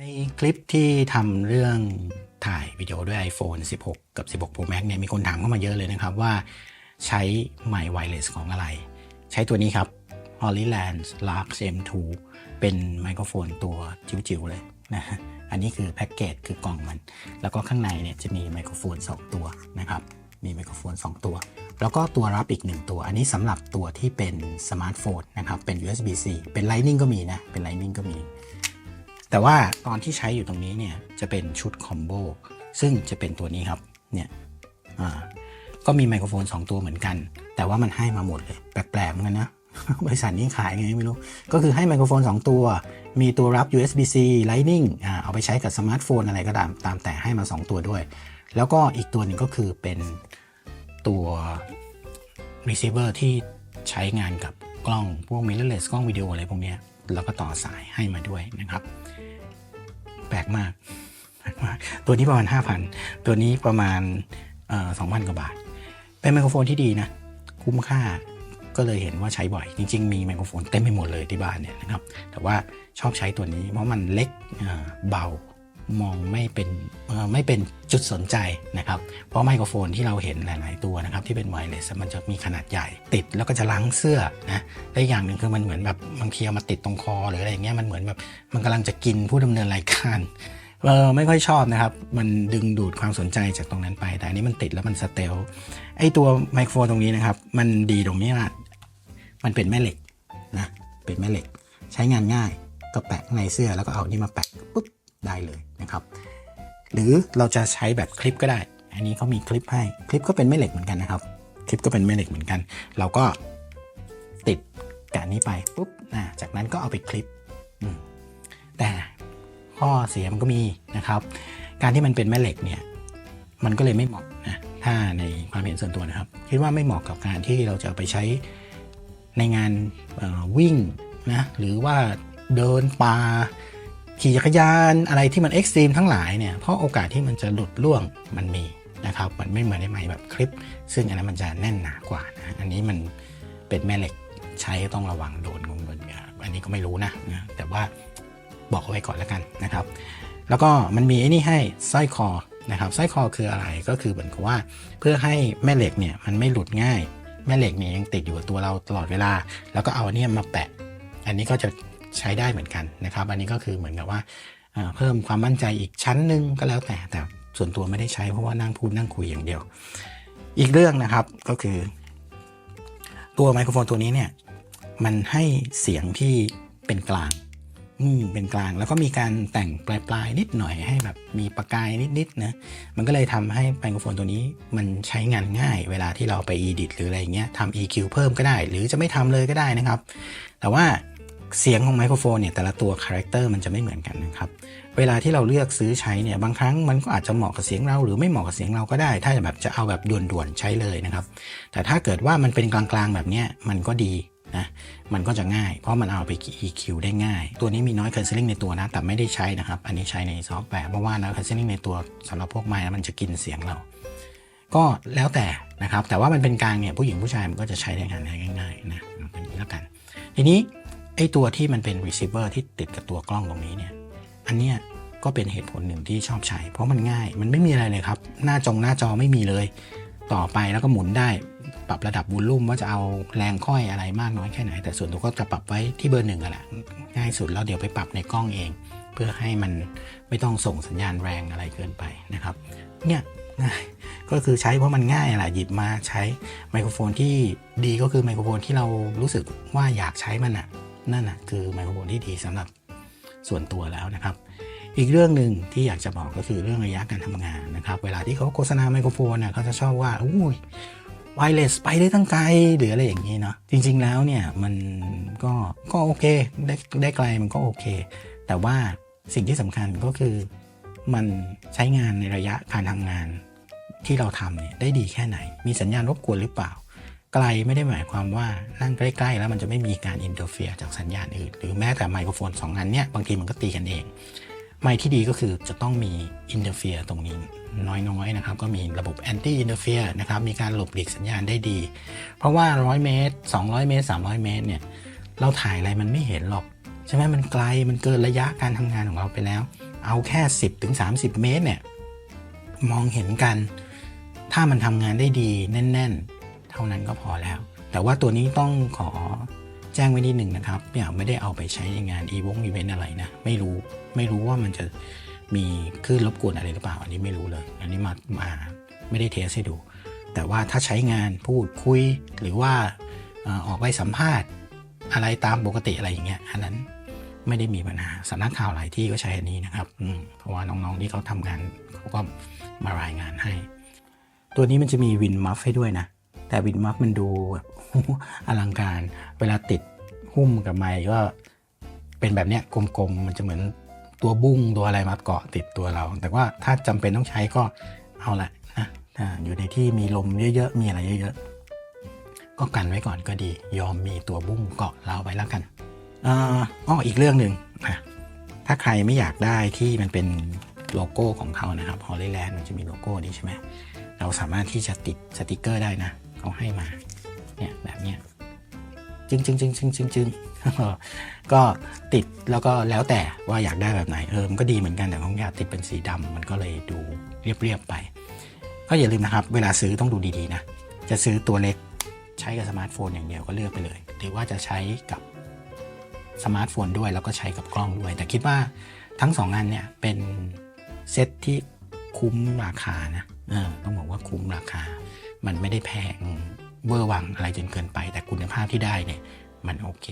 ในคลิปที่ทำเรื่องถ่ายวิดีโอด้วย iPhone 16 กับ 16 Pro Max เนี่ยมีคนถามเข้ามาเยอะเลยนะครับว่าใช้ไมค์ไวเลสของอะไร ใช้ตัวนี้ครับ Hollyland Lark M2 เป็นไมโครโฟนตัวจิ๋วๆเลยนะฮะอันนี้คือแพ็กเกจคือกล่องมัน แล้วก็ข้างในเนี่ยจะมีไมโครโฟน 2 ตัวนะครับ มีไมโครโฟน 2 ตัว แล้วก็ตัวรับอีก 1 ตัว อันนี้สำหรับตัวที่เป็นสมาร์ทโฟนนะครับเป็น USB-C เป็น Lightning ก็มีนะ เป็น Lightning ก็มี แต่ว่าตอนที่ใช้อยู่ตรงนี้เนี่ยจะเป็นชุดคอมโบซึ่งจะเป็นตัวนี้ครับเนี่ยอ่าก็มีไมโครโฟน 2 ตัวเหมือนกัน แต่ว่ามันให้มาหมดเลย แปลกๆเหมือนกันนะบริษัทนี้ขายไงไม่รู้ ก็คือให้ไมโครโฟน 2 ตัว มีตัวรับ USB-C Lightning อ่าเอาไปใช้กับสมาร์ทโฟนอะไรก็ตามตามแต่ให้มา 2 ตัวด้วย แล้วก็อีกตัวหนึ่งก็คือเป็นตัว receiver ที่ใช้งานกับกล้องพวก mirrorless กล้องวิดีโออะไรพวกนี้แล้วก็ต่อสายให้มาด้วยนะครับ ลกมากแปลกมาก ตัวนี้ประมาณ 5,000 ตัวนี้ประมาณสองพันกว่าบาท เป็นไมโครโฟนที่ดีนะ คุ้มค่าก็เลยเห็นว่าใช้บ่อย จริง ๆ มีไมโครโฟนเต็มไปหมดเลยที่บ้านเนี่ยนะครับ แต่ว่าชอบใช้ตัวนี้เพราะมันเล็กเบา มองไม่เป็นไม่เป็นจุดสนใจนะครับ เพราะไมโครโฟนที่เราเห็นหลาย ๆ ตัวนะครับที่เป็นไวเลสมันจะมีขนาดใหญ่ติดแล้วก็จะล้างเสื้อนะและอีกอย่างหนึ่งคือมันเหมือนแบบบางทีเอามาติดตรงคอ หรืออะไรอย่างเงี้ยมันเหมือนแบบมันกำลังจะกินผู้ดำเนินรายการเออไม่ค่อยชอบนะครับ มันดึงดูดความสนใจจากตรงนั้นไป แต่อันนี้มันติดแล้วมันสเตลไอตัวไมโครโฟนตรงนี้นะครับ มันดีตรงนี้ว่ามันเป็นแม่เหล็กนะเป็นแม่เหล็ก ใช้งานง่ายก็แปะในเสื้อแล้วก็เอานี่มาแปะปุ๊บได้เลย นะครับ หรือเราจะใช้แบบคลิปก็ได้ อันนี้เขามีคลิปให้ คลิปก็เป็นแม่เหล็กเหมือนกันนะครับ คลิปก็เป็นแม่เหล็กเหมือนกัน เราก็ติดกบนี้ไปปุ๊บอ่าจากนั้นก็เอาไปคลิป แต่ข้อเสียมันก็มีนะครับ การที่มันเป็นแม่เหล็กเนี่ย มันก็เลยไม่เหมาะนะ ถ้าในความเห็นส่วนตัวนะครับ คิดว่าไม่เหมาะกับการที่เราจะเอาไปใช้ในงานวิ่งนะ หรือว่าเดินป่า ขี่จักรยานอะไรที่มันเอ็กซ์ตรีมทั้งหลายเนี่ยเพราะโอกาสที่มันจะหลุดล่วงมันมีนะครับมันไม่เหมือนในไม้แบบคลิป ซึ่งอันนั้นมันจะแน่นหนากว่านะอันนี้มันเป็นแม่เหล็กใช้ต้องระวังโดนงงโดนเนี่ยอันนี้ก็ไม่รู้นะนะแต่ว่าบอกเอาไว้ก่อนแล้วกันนะครับ แล้วก็มันมีไอ้นี่ให้สร้อยคอนะครับสร้อยคอคืออะไรก็คือเหมือนกับว่า เพื่อให้แม่เหล็กเนี่ยมันไม่หลุดง่าย แม่เหล็กเนี่ยยังติดอยู่กับตัวเราตลอดเวลา แล้วก็เอาเนี้ยมาแปะ อันนี้ก็จะ ใช้ได้เหมือนกันนะครับ อันนี้ก็คือเหมือนกับว่าเพิ่มความมั่นใจอีกชั้นหนึ่งก็แล้วแต่แต่ส่วนตัวไม่ได้ใช้เพราะว่านั่งพูดนั่งคุยอย่างเดียว อีกเรื่องนะครับก็คือ ตัวไมโครโฟนตัวนี้เนี่ยมันให้เสียงที่เป็นกลาง อืมเป็นกลาง แล้วก็มีการแต่งปลายๆนิดหน่อยให้แบบมีประกายนิดๆนะ มันก็เลยทำให้ไมโครโฟนตัวนี้มันใช้งานง่าย เวลาที่เราไป edit หรืออะไรเงี้ยทำ EQ เพิ่มก็ได้ หรือจะไม่ทำเลยก็ได้นะครับ แต่ว่า เสียงของไมโครโฟนเนี่ยแต่ละตัวคาแรคเตอร์มันจะไม่เหมือนกันนะครับ เวลาที่เราเลือกซื้อใช้เนี่ยบางครั้งมันก็อาจจะเหมาะกับเสียงเรา หรือไม่เหมาะกับเสียงเราก็ได้ ถ้าแบบจะเอาแบบด่วนๆใช้เลยนะครับ แต่ถ้าเกิดว่ามันเป็นกลางๆแบบเนี้ยมันก็ดีนะมันก็จะง่าย เพราะมันเอาไป EQ ได้ง่าย ตัวนี้มีน้อย cancelling ในตัวนะ แต่ไม่ได้ใช้นะครับ อันนี้ใช้ในซอฟต์แวร์เพราะว่าน้อย cancelling ในตัวสำหรับพวกไม้มันจะกินเสียงเรา ก็แล้วแต่นะครับ แต่ว่ามันเป็นกลางเนี่ยผู้หญิงผู้ชายมันก็จะใช้ได้งานได้ง่ายๆนะเป็นอย่างนี้แล้วกัน ทีนี้ ไอ้ตัวที่มันเป็น receiver ที่ติดกับตัวกล้องตรงนี้เนี่ย อันเนี้ยก็เป็นเหตุผลหนึ่งที่ชอบใช้ เพราะมันง่าย มันไม่มีอะไรเลยครับ หน้าจงหน้าจอไม่มีเลย ต่อไปแล้วก็หมุนได้ ปรับระดับวูลลุ่มว่าจะเอาแรงค่อยอะไรมากน้อยแค่ไหน แต่ส่วนตัวก็จะปรับไว้ที่เบอร์หนึ่งอะแหละ ง่ายสุดแล้วเดี๋ยวไปปรับในกล้องเอง เพื่อให้มันไม่ต้องส่งสัญญาณแรงอะไรเกินไปนะครับ เนี่ยง่ายก็คือใช้เพราะมันง่ายแหละหยิบมาใช้ไมโครโฟนที่ดีก็คือไมโครโฟนที่เรารู้สึกว่าอยากใช้มันอะ นั่นอะคือไมโครโฟนที่ดีสำหรับส่วนตัวแล้วนะครับ อีกเรื่องหนึ่งที่อยากจะบอกก็คือเรื่องระยะการทำงานนะครับ เวลาที่เขาโฆษณาไมโครโฟนเนี่ยเขาจะชอบว่าอุ้ยไวเลสไปได้ตั้งไกลหรืออะไรอย่างนี้เนาะจริง ๆแล้วเนี่ยมันก็ก็โอเคได้ได้ไกลมันก็โอเค แต่ว่าสิ่งที่สำคัญก็คือมันใช้งานในระยะการทำงานที่เราทำเนี่ยได้ดีแค่ไหน มีสัญญาณรบกวนหรือเปล่า ไกลไม่ได้หมายความว่านั่งใกล้ ๆ แล้วมันจะไม่มีการอินเตอร์เฟียจากสัญญาณอื่น หรือแม้แต่ไมโครโฟนสองอันเนี่ยบางทีมันก็ตีกันเอง ไมค์ที่ดีก็คือจะต้องมีอินเตอร์เฟียตรงนี้น้อยๆนะครับ ก็มีระบบแอนตี้อินเตอร์เฟียนะครับ มีการหลบหลีกสัญญาณได้ดี เพราะว่า 100 เมตร 200 เมตร 300 เมตรเนี่ยเราถ่ายอะไรมันไม่เห็นหรอก ใช่ไหมมันไกลมันเกินระยะการทำงานของเราไปแล้ว เอาแค่ 10ถึง30 เมตรเนี่ยมองเห็นกัน ถ้ามันทำงานได้ดีแน่น ๆ เท่านั้นก็พอแล้ว แต่ว่าตัวนี้ต้องขอแจ้งไว้นิดหนึ่งนะครับเนี่ยไม่ได้เอาไปใช้ในงานอีวงอีเวนต์อะไรนะ ไม่รู้ไม่รู้ว่ามันจะมีคลื่นรบกวนอะไรหรือเปล่า อันนี้ไม่รู้เลย อันนี้มามาไม่ได้เทสให้ดู แต่ว่าถ้าใช้งานพูดคุยหรือว่าออกไปสัมภาษณ์อะไรตามปกติอะไรอย่างเงี้ยอันนั้นไม่ได้มีปัญหาสำนักข่าวหลายที่ก็ใช้อันนี้นะครับเพราะว่าน้องๆที่เขาทำงานเขาก็มารายงานให้ ตัวนี้มันจะมีวินมัฟให้ด้วยนะ แต่วินมัฟมันดูแบบอลังการ เวลาติดหุ้มกับไม้ก็เป็นแบบเนี้ยกลมๆ มันจะเหมือนตัวบุ้งตัวอะไรมาเกาะติดตัวเรา แต่ว่าถ้าจำเป็นต้องใช้ก็เอาละนะอยู่ในที่มีลมเยอะๆ มีอะไรเยอะๆ ก็กันไว้ก่อนก็ดี ยอมมีตัวบุ้งเกาะเราไว้แล้วกันอ่าอ้ออีกเรื่องหนึ่งนะถ้าใครไม่อยากได้ที่มันเป็นโลโก้ของเขานะครับฮอลลีแลนด์มันจะมีโลโก้นี้ใช่ไหมเราสามารถที่จะติดสติกเกอร์ได้นะ เขาให้มาเนี่ยแบบเนี้ยจึงจึงจึงจึงจึงจึงก็ติดแล้วก็แล้วแต่ว่าอยากได้แบบไหนเออมันก็ดีเหมือนกันแต่ผมอยากติดเป็นสีดำมันก็เลยดูเรียบๆไป ก็อย่าลืมนะครับ เวลาซื้อต้องดูดีๆนะจะซื้อตัวเล็กใช้กับสมาร์ทโฟนอย่างเดียวก็เลือกไปเลย หรือว่าจะใช้กับสมาร์ทโฟนด้วยแล้วก็ใช้กับกล้องด้วย แต่คิดว่าทั้งสองอันเนี่ยเป็นเซ็ตที่คุ้มราคานะเออต้องบอกว่าคุ้มราคา มันไม่ได้แพงเวอร์วังอะไรจนเกินไป แต่คุณภาพที่ได้เนี่ยมันโอเค